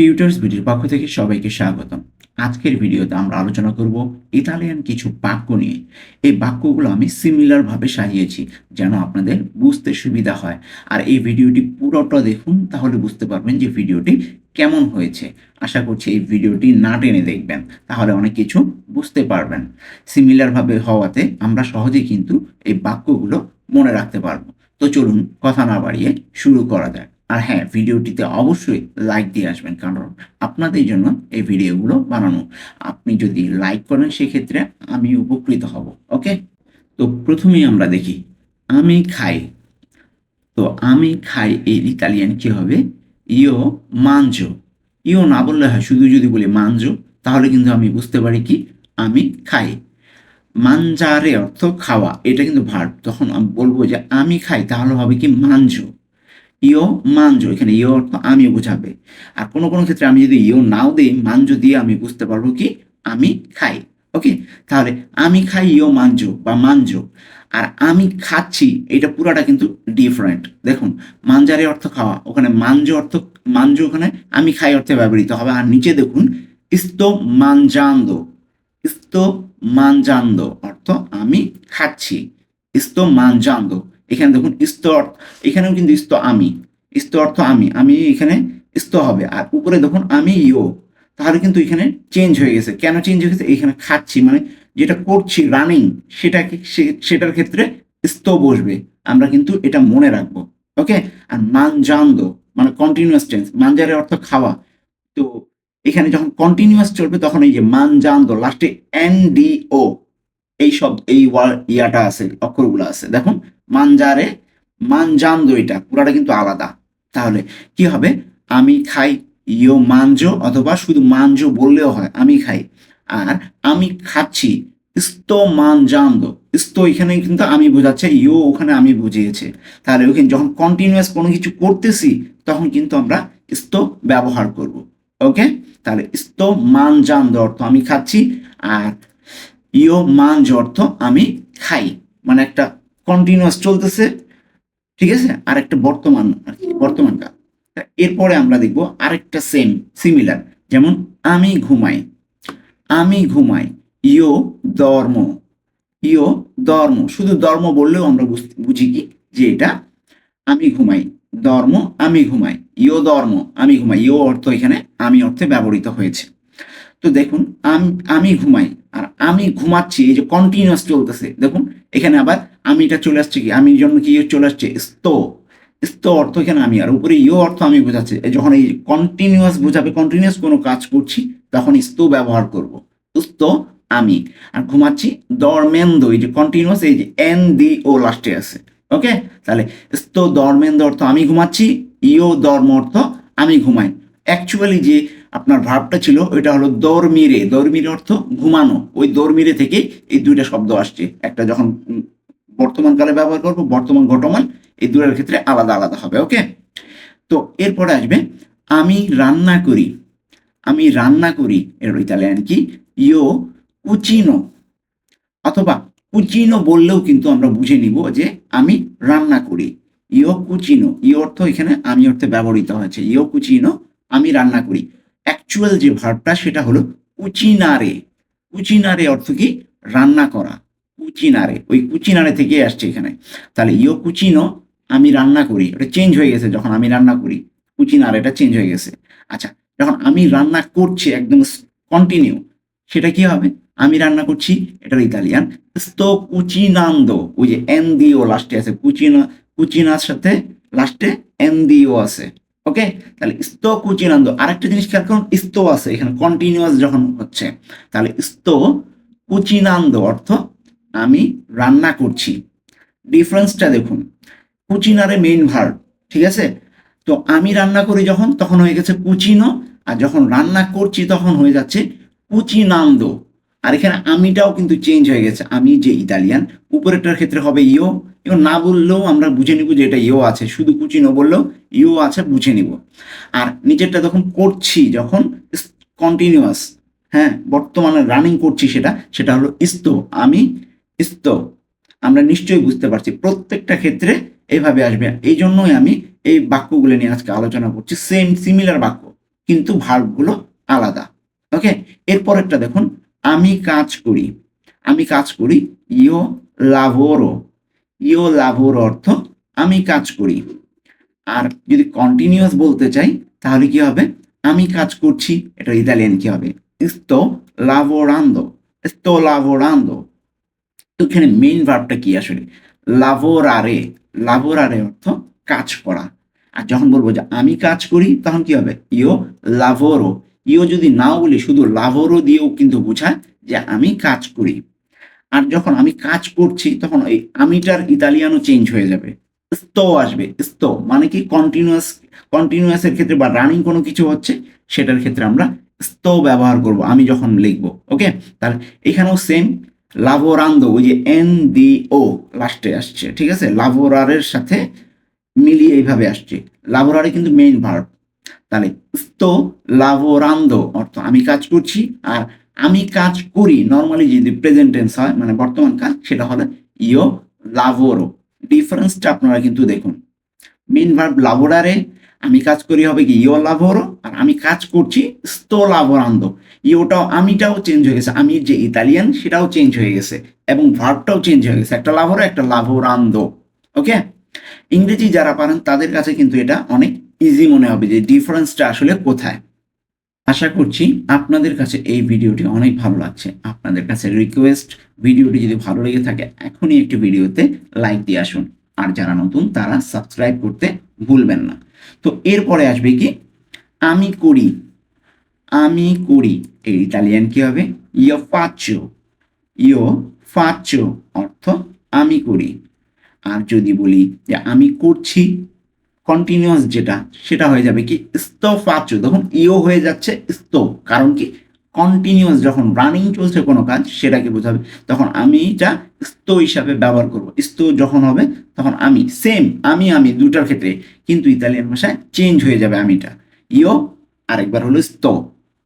Tutors ভিডিওর পক্ষ থেকে সবাইকে স্বাগতম। আজকের ভিডিওতে আমরা আলোচনা করব ইতালিয়ান কিছু বাক্য নিয়ে। এই বাক্যগুলো আমি সিমিলার ভাবে সাজিয়েছি যেন আপনাদের বুঝতে সুবিধা হয়। আর এই ভিডিওটি পুরোটা দেখুন, তাহলে বুঝতে পারবেন যে ভিডিওটি কেমন হয়েছে। আশা করছি এই ভিডিওটি না টেনে দেখবেন, তাহলে অনেক কিছু বুঝতে পারবেন। সিমিলার ভাবে হওয়াতে আমরা সহজেই কিন্তু এই বাক্যগুলো মনে রাখতে পারব। তো চলুন, কথা না বাড়িয়ে শুরু করা যাক। আর হ্যাঁ ভিডিওটিতে অবশ্যই লাইক দিয়ে আসবেন, কারণ আপনাদের জন্য এই ভিডিওগুলো বানানো। আপনি যদি লাইক করেন, সেক্ষেত্রে আমি উপকৃত হব ওকে তো প্রথমেই আমরা দেখি, আমি খাই। তো আমি খাই এই ইতালিয়ান কি হবে? ইও মানজো। ইও না বললে হয় শুধু যদি বলি মানজো, তাহলে কিন্তু আমি বুঝতে পারি কি? আমি খাই। মানজারে অর্থ খাওয়া, এটা কিন্তু ভার্ব তখন আমি বলব যে আমি খাই, তাহলে হবে কি মানজো। ইও মানজো, এখানে ইও অর্থ আমি বোঝাবে। আর কোনো কোনো ক্ষেত্রে আমি যদি ইও নাও দিই, মানজো দিয়ে আমি বুঝতে পারব কি? আমি খাই। ওকে? তাহলে আমি খাই ইও মানজো বা মানজো। আর আমি খাচ্ছি এটা পুরাটা কিন্তু ডিফারেন্ট দেখুন, মানজারে অর্থ খাওয়া, ওখানে মানজো অর্থ, মানজো ওখানে আমি খাই অর্থে ব্যবহৃত হবে। আর নিচে দেখুন, ইস্তো মানজান্দো। ইস্তো মানজান্দো অর্থ আমি খাচ্ছি। ইস্তো মানজান্দো। এখানে দেখুন অর্থ, এখানেও কিন্তু ইস্তো আমি, ইস্তো অর্থ আমি আমি এখানে ইস্তো হবে। আর উপরে দেখুন আমি ইও, তাহলে কিন্তু এখানে চেঞ্জ হয়ে গেছে। কেন চেঞ্জ হয়ে গেছে? এখানে খাচ্ছি মানে যেটা করছি রানিং সেটাকে সেটার ক্ষেত্রে ইস্তো বসবে। আমরা কিন্তু এটা মনে রাখব ওকে আর মানজান্দো মানে কন্টিনিউয়াস টেন্স মানজারের অর্থ খাওয়া। তো এখানে যখন কন্টিনিউয়াস চলবে, তখন এই যে মানজান্দো লাস্টে এন ডি ও এই সব এই ইয়াটা আছে, অক্ষরগুলো আছে। দেখুন, মানজারে মানজান্দো এটা পুরাটা কিন্তু আলাদা। তাহলে কি হবে? আমি খাই ইয়ো মানজো, অথবা শুধু মানজো বললেও হয়, আমি খাই। আর আমি খাচ্ছি ইস্তো মানজান্দো। ইস্তো এখানে কিন্তু আমি বোঝাচ্ছে, ইয়ো ওখানে আমি বুঝিয়েছে। তাহলে ওখানে যখন কন্টিনিউয়াস কোনো কিছু করতেছি, তখন কিন্তু আমরা ইস্তো ব্যবহার করব। ওকে? তাহলে ইস্তো মানজান্দো অর্থ আমি খাচ্ছি, আর ইয়ো মানজ অর্থ আমি খাই। মানে একটা কন্টিনিউয়াস চলতেছে, ঠিক আছে? আর একটা বর্তমান আর কি বর্তমান কাল এরপরে আমরা দেখব আরেকটা সেম সিমিলার যেমন আমি ঘুমাই। আমি ঘুমাই ইও ধর্ম। ইও ধর্ম, শুধু ধর্ম বললেও আমরা বুঝ- কি? যে এটা আমি ঘুমাই, ধর্ম আমি ঘুমাই ইও ধর্ম আমি ঘুমাই। ইও অর্থ এখানে আমি অর্থে ব্যবহৃত হয়েছে। তো দেখুন আমি ঘুমাই আর আমি ঘুমাচ্ছি, এই যে কন্টিনিউয়াস চলতেছে। দেখুন, এখানে আবার আমি এটা চলে আসছে কি? আমি জন্য কি চলে আসছে? স্তো স্তো অর্থ এখানে আমি, আর উপরে ইয় অর্থ আমি বোঝাচ্ছি। যখন এই কন্টিনিউয়াস বোঝাবে কন্টিনিউয়াস কোনো কাজ করছি, তখন স্তো ব্যবহার করব। স্তো আমি। আর ঘুমাচ্ছি দর্মেন্দ্র এই যে কন্টিনিউয়াস এই যে এন দি ও লাস্টে আছে। ওকে তাহলে স্তো দর্মেন্দ্র অর্থ আমি ঘুমাচ্ছি, ইয় দর্ম অর্থ আমি ঘুমাই। অ্যাকচুয়ালি যে আপনার ভাবটা ছিল ওইটা হলো দর্মিরে। দর্মিরে অর্থ ঘুমানো। ওই দর্মিরে থেকে এই দুইটা শব্দ আসছে। একটা যখন উম, বর্তমান কালে ব্যবহার করব বর্তমান ঘটমান এই দুটার ক্ষেত্রে আলাদা আলাদা হবে ওকে? তো এরপরে আসবে আমি রান্না করি। আমি রান্না করি এর ইতালিয়ান কি? ইও কুচিনো। অথবা কুচিনো বললেও কিন্তু আমরা বুঝে নিব যে আমি রান্না করি। ইও কুচিনো। ই অর্থ এখানে আমি অর্থে ব্যবহৃত হয়েছে। ইও কুচিনো আমি রান্না করি। অ্যাকচুয়াল যে ভার্বটা সেটা হলো কুচিনারে কুচিনারে অর্থ কি? রান্না করা। কুচিনারে ওই কুচিনারে থেকে আসছে এখানে। তাহলে ইও কুচিনো আমি রান্না করি। ওটা চেঞ্জ হয়ে গেছে যখন আমি রান্না করি। কুচিনারে এটা চেঞ্জ হয়ে গেছে। আচ্ছা যখন আমি রান্না করছি একদম কন্টিনিউ সেটা কি হবে? আমি রান্না করছি, এটার ইতালিয়ান sto cucinando ওই যে এন দিও লাস্টে আছে। কুচিনা, কুচিনার সাথে লাস্টে এন দিও আছে। ওকে তাহলে sto cucinando আরেকটা জিনিস খেয়াল করুন sto আছে এখানে কন্টিনিউয়াস যখন হচ্ছে, তাহলে sto cucinando অর্থ আমি রান্না করছি। ডিফারেন্সটা দেখুন, কুচিনারে মেইন ভার্ব ঠিক আছে? তো আমি রান্না করি যখন, তখন হয়ে গেছে কুচিনো, আর যখন রান্না করছি তখন হয়ে যাচ্ছে কুচিনান্দো আর এখানে আমিটাও কিন্তু চেঞ্জ হয়ে গেছে, আমি যে ইতালিয়ান, উপরেরটার ক্ষেত্রে হবে ইও ইও না বললেও আমরা বুঝে নিব যে এটা ইও আছে, শুধু কুচি কুচিনো বললেও ইও আছে, বুঝে নিব। আর নিচেরটা যখন করছি, যখন কন্টিনিউয়াস হ্যাঁ বর্তমানে রানিং করছি সেটা সেটা হলো ইস্ত। আমি ইস্ত। আমরা নিশ্চয়ই বুঝতে পারছি, প্রত্যেকটা ক্ষেত্রে এইভাবে আসবে। এই জন্যই আমি এই বাক্যগুলো নিয়ে আজকে আলোচনা করছি সেম সিমিলার বাক্য, কিন্তু ভার্বগুলো আলাদা। ওকে? এরপরেরটা দেখুন, আমি কাজ করি, আমি কাজ করি ইও লাভোরো। ইও লাভোর অর্থ আমি কাজ করি। আর যদি কন্টিনিউয়াস বলতে চাই, তাহলে কি হবে? আমি কাজ করছি, এটা ইতালিয়ান কি হবে? sto lavorando sto lavorando তো এখানে মেইন ভার্বটা কি আসলে? লাভোরারে লাভোরারে অর্থ কাজ করা। আর যখন বলব যে আমি কাজ করি, তখন কি হবে? ইও লাভোরো। ইও যদি নাও বলি, শুধু লাভোরো দিয়েও কিন্তু বোঝায় যে আমি কাজ করি। আর যখন আমি কাজ করছি, তখন এই আমিটার ইতালিয়ানও চেঞ্জ হয়ে যাবে। sto আসবে sto মানে কি? কন্টিনিউয়াস কন্টিনিউয়াসের ক্ষেত্রে বা রানিং কোনো কিছু হচ্ছে, সেটার ক্ষেত্রে আমরা sto ব্যবহার করব, আমি যখন লিখব ওকে তাহলে এখানেও সেম লাভোরান্দো ওই যে এন ডি ও লাস্টে আসছে, ঠিক আছে? লাভোরারের সাথে মিলিয়ে এইভাবে আসছে। লাভোরারে কিন্তু মেইন ভার্ব তাহলে sto লাভোরান্দো অর্থ আমি কাজ করছি, আর আমি কাজ করি নর্মালি যদি প্রেজেন্ট টেন্স হয় মানে বর্তমান কাজ, সেটা হলো ইও লাভোরো। ডিফারেন্সটা আপনারা কিন্তু দেখুন। মেন ভার্ব লাভোরারে, আমি কাজ করি হবে কি ইও লাভোরো, আর আমি কাজ করছি sto lavorando ইওটাও আমিটাও চেঞ্জ হয়ে গেছে। আমি যে ইতালিয়ান, সেটাও চেঞ্জ হয়ে গেছে। এবং ভার্বটাও চেঞ্জ হয়ে গেছে। একটা লাভোরো, একটা লাভোরান্দো। ওকে ইংরেজি যারা পারেন, তাদের কাছে কিন্তু এটা অনেক ইজি মনে হবে যে ডিফারেন্সটা আসলে কোথায়। আশা করছি আপনাদের কাছে এই ভিডিওটি অনেক ভালো লাগছে। আপনাদের কাছে রিকোয়েস্ট ভিডিওটি যদি ভালো লেগে থাকে, এখনই একটি ভিডিওতে লাইক দিয়ে আসুন। আর যারা নতুন, তারা সাবস্ক্রাইব করতে ভুলবেন না। তো এরপরে আসবে কি? আমি করি। আমি করি। এর ইতালিয়ান কি হবে? ইয়ো ফাচো ইয়ো ফাচো অর্থ আমি করি। আর যদি বলি যে আমি করছি কন্টিনিউয়াস যেটা, সেটা হয়ে যাবে কি faccio তখন ইও হয়ে যাচ্ছে sto কারণ কি? কন্টিনিউয়াস যখন রানিং চলছে কোনো কাজ, সেটাকে বোঝাবে। তখন আমি এটা sto হিসাবে ব্যবহার করব। স্তো যখন হবে, তখন আমি সেম আমি আমি দুটার ক্ষেত্রে। কিন্তু ইতালিয়ান ভাষায় চেঞ্জ হয়ে যাবে আমিটা। ইও আরেকবার হলো sto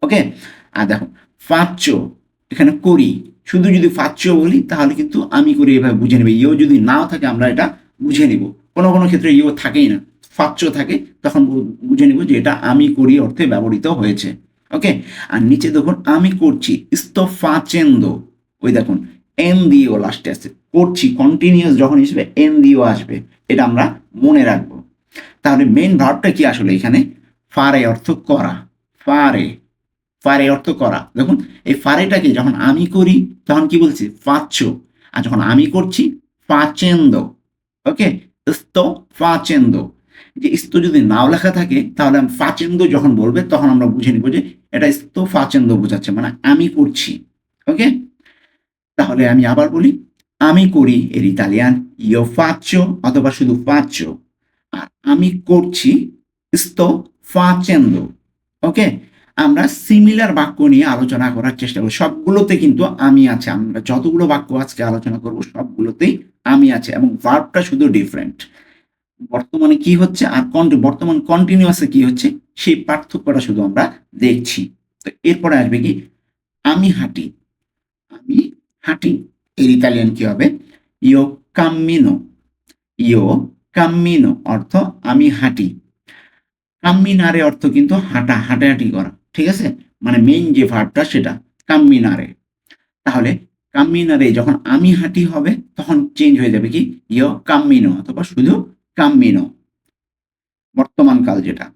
ওকে? আর দেখো ফাচ্চো এখানে করি। শুধু যদি ফাচ্চো বলি, তাহলে কিন্তু আমি করি এভাবে বুঝে নেবে। ইও যদি নাও থাকে, আমরা এটা বুঝে নিব। কোনো কোনো ক্ষেত্রে ইও থাকেই না। ফাচ্চ থাকে, তখন বুঝে নিব যে এটা আমি করি অর্থে ব্যবহৃত হয়েছে। ওকে আর নিচে দেখুন, আমি করছি ইস্তো ফাচেন্দো ওই দেখুন, এন দিয়েও লাস্টে আসছে। করছি কন্টিনিউয়াস যখন হিসেবে এন দিয়েও আসবে। এটা আমরা মনে রাখব। তাহলে মেন ভাবটা কি আসলে এখানে? ফারে অর্থ করা। ফারে। ফারে অর্থ করা। দেখুন, এই ফারেটাকে যখন আমি করি, তখন কি বলছি? ফাচ্ছ আর যখন আমি করছি, ফাচেন্দো। ওকে sto facendo যে ইস্তো যদি নাও লেখা থাকে, তাহলে ফাচেন্দো যখন বলবে, তখন আমরা বুঝে নিব যে এটা ইস্তো ফাচেন্দো বোঝাচ্ছে মানে আমি করছি। ওকে তাহলে আমি আবার বলি, আমি করি এর ইতালিয়ান, ইও ফাচ্চো অথবা শুধু ফাচ্চো আর আমি করছি ইস্তো ফাচেন্দো। ওকে আমরা সিমিলার বাক্য নিয়ে আলোচনা করার চেষ্টা করি সবগুলোতে কিন্তু আমি আছে। আমরা যতগুলো বাক্য আজকে আলোচনা করব, সবগুলোতেই আমি আছে এবং ভার্বটা শুধু ডিফারেন্ট বর্তমানে কি হচ্ছে আর বর্তমান কন্টিনিউয়াসে কি হচ্ছে, সেই পার্থক্যটা শুধু আমরা দেখছি। তো এরপরে আসবে কি? আমি হাঁটি। আমি হাঁটি। এর ইতালিয়ান কি হবে? ইও কাম্মিনো ইও কাম্মিনো অর্থ আমি হাঁটি। কাম্মিনারে অর্থ কিন্তু হাঁটা, হাঁটাহাঁটি করা, ঠিক আছে? মানে মেইন যে ভার্বটা সেটা কাম্মিনারে তাহলে কাম্মিনারে যখন আমি হাঁটি হবে, তখন চেঞ্জ হয়ে যাবে কি? ইয় কাম্মিনো অথবা শুধু কাম্মিনো, বর্তমান কাল যেটা।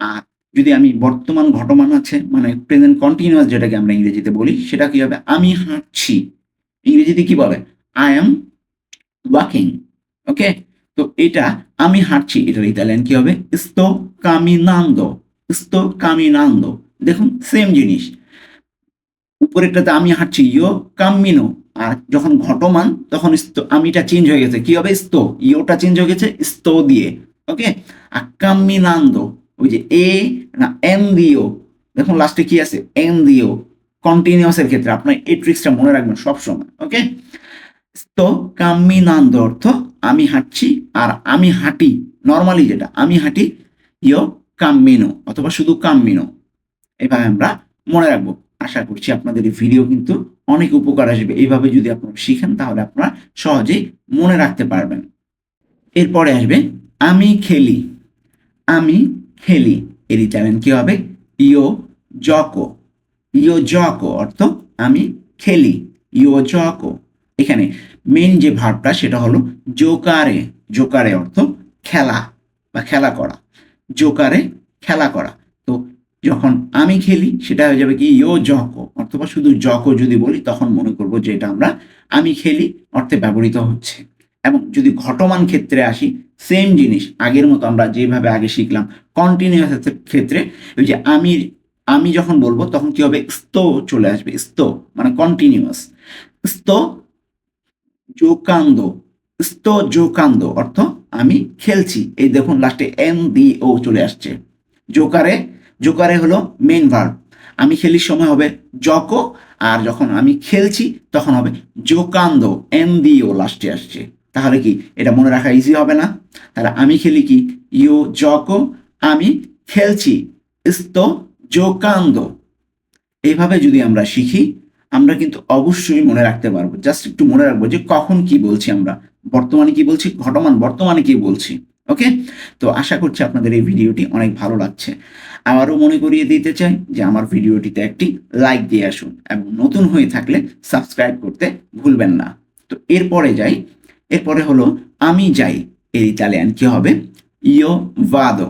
আর যদি আমি বর্তমান ঘটমান আছে মানে প্রেজেন্ট কন্টিনিউয়াস যেটাকে আমরা ইংরেজিতে বলি, সেটা কি হবে? আমি হাঁটছি। ইংরেজিতে কি বলে? আই এম ওয়াকিং ওকে তো এটা আমি হাঁটছি। এটার ইতালিয়ান কি হবে? sto caminando sto caminando দেখুন সেম জিনিস। উপরেরটাতে আমি হাঁটছি ইও কামিনো আর যখন ঘটমান, তখন আমিটা চেঞ্জ হয়ে গেছে। কি হবে? sto ইওটা চেঞ্জ হয়ে গেছে sto দিয়ে। ওকে আর কামিনান্দো ওই যে এ না, এন দিও। দেখুন লাস্টে কি আছে? এন দিও। কন্টিনিউয়াসের ক্ষেত্রে। আপনার এই ট্রিক্সটা মনে রাখবেন সবসময়। ওকে তো কামিনান্দ অর্থ আমি হাঁটছি আর আমি হাঁটি। নর্মালি যেটা, আমি হাঁটি, ইয় কাম্মিনো। অথবা শুধু কাম্মিনো। এভাবে আমরা মনে রাখব। আশা করছি আপনাদের এই ভিডিও কিন্তু অনেক উপকার আসবে। এইভাবে যদি আপনারা শিখেন, তাহলে আপনারা সহজেই মনে রাখতে পারবেন। এরপরে আসবে, আমি খেলি। আমি খেলি। এর ইতালিয়ান কি হবে? ইও জকো। ইও জকো অর্থ আমি খেলি। ইও জকো। এখানে মেন যে ভার্বটা সেটা হলো জোকারে। জোকারে অর্থ খেলা বা খেলা করা। জোকারে খেলা করা। যখন আমি খেলি, সেটা হয়ে যাবে কি ইও জকো। অথবা শুধু জকো যদি বলি, তখন মনে করব যে এটা আমরা আমি খেলি, অর্থে ব্যবহৃত হচ্ছে। এবং যদি ঘটমান ক্ষেত্রে আসি সেম জিনিস, আগের মতো আমরা যেভাবে আগে শিখলাম কন্টিনিউয়াস ক্ষেত্রে, ওই যে আমি আমি যখন বলব, তখন কি হবে? স্তো চলে আসবে স্তো মানে কন্টিনিউয়াস স্তো জোকান্দো স্তো জোকান্দো অর্থ আমি খেলছি। এই দেখুন লাস্টে এন ডি ও চলে আসছে। জোকারে জোকারে হলো মেন ভার্ব আমি খেলির সময় হবে জকো আর যখন আমি খেলছি তখন হবে জোকান্দো এন ডি ও লাস্টে আসছে। তাহলে কি? এটা মনে রাখা ইজি হবে না? তাহলে আমি খেলি কি? ইও জকো আমি খেলছি। স্তো জোকান্দো। এইভাবে যদি আমরা শিখি, আমরা কিন্তু অবশ্যই মনে রাখতে পারব। জাস্ট একটু মনে রাখব যে কখন কি বলছি আমরা। বর্তমানে কি বলছি? ঘটমান বর্তমানে কি বলছি? ওকে তো আশা করছি আপনাদের এই ভিডিওটি অনেক ভালো লাগছে। আবারও মনে করিয়ে দিতে চাই যে আমার ভিডিওটিতে একটি লাইক দিয়ে আসুন এবং নতুন হয়ে থাকলে সাবস্ক্রাইব করতে ভুলবেন না। তো এরপরে যাই। এরপরে হলো, আমি যাই। এর ইতালিয়ান কি হবে? ইও ভাদো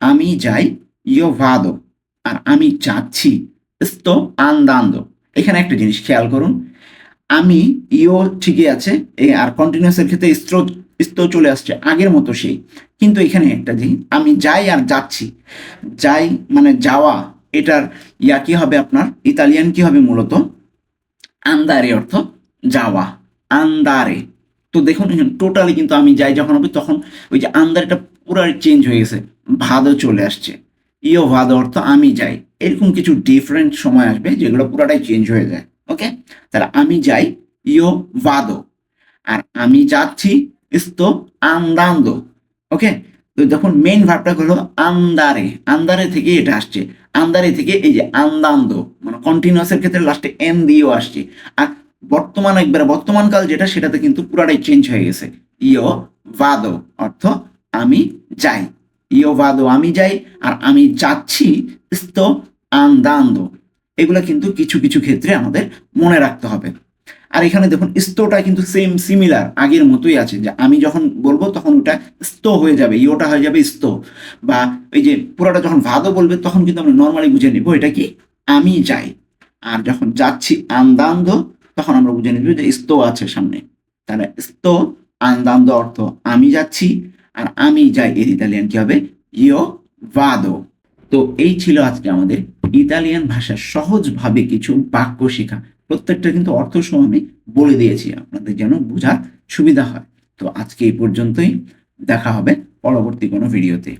আমি যাই ইও ভাদো আর আমি যাচ্ছি, sto andando এখানে একটা জিনিস খেয়াল করুন। আমি ইও ঠিকই আছে আর কন্টিনিউয়াসের ক্ষেত্রে স্ত্র স্তো চলে আসছে, আগের মতো সেই। কিন্তু এখানে একটা জিনিস, আমি যাই আর যাচ্ছি, যাই মানে যাওয়া, এটার ইয়া কি হবে আপনার? ইতালিয়ান কি হবে মূলত? আন্দারে অর্থ যাওয়া, আন্দারে। তো দেখুন টোটালি কিন্তু আমি যাই যখন হবে, তখন ওই যে আন্দারটা পুরো চেঞ্জ হয়ে গেছে, ভাদও চলে আসছে। ইও ভাদো অর্থ আমি যাই। এরকম কিছু ডিফারেন্ট সময় আসবে, যেগুলো পুরোটাই চেঞ্জ হয়ে যায় ওকে তাহলে আমি যাই, ইও ভাদো আর আমি যাচ্ছি ইস্তো আন্দান্দো। ওকে? তো দেখুন মেইন ভাবটা হলো আন্দারে আন্দারে থেকে এটা আসছে। আন্দারে থেকে এই যে আন্দান্দো মানে কন্টিনিউয়াসের ক্ষেত্রে লাস্টে এন দিয়েও আসছে। আর বর্তমান একবারে, বর্তমানকাল যেটা, সেটাতে কিন্তু পুরাটাই চেঞ্জ হয়ে গেছে। ইও ভাদো অর্থ আমি যাই। ইও ভাদো আমি যাই, আর আমি যাচ্ছি sto andando এগুলা কিন্তু কিছু কিছু ক্ষেত্রে আমাদের মনে রাখতে হবে। আর এখানে দেখুন, স্তোটা কিন্তু সেম সিমিলার আগের মতোই আছে। যে আমি যখন বলব, তখন ওটা স্ত হয়ে যাবে, ইয়োটা হয়ে যাবে স্ত। বা ওই যে পুরোটা যখন ভাদও বলবে, তখন কিন্তু আমরা নর্মালি বুঝে নিব এটা কি? আমি যাই। আর যখন যাচ্ছি আন্দান্দ, তখন আমরা বুঝে নিব যে স্ত আছে সামনে। তাহলে স্ত, আন্দান্দ অর্থ আমি যাচ্ছি, আর আমি যাই এর ইতালিয়ান কি হবে? ইয়ো ভাদো। তো এই ছিল আজকে আমাদের ইতালিয়ান ভাষা সহজভাবে কিছু বাক্য শেখা। প্রত্যেকটা কিন্তু অর্থ সহ আমি বলে দিয়েছি, আপনাদের যেন বোঝার সুবিধা হয়। তো আজকে এই পর্যন্তই, দেখা হবে পরবর্তী কোনো ভিডিওতে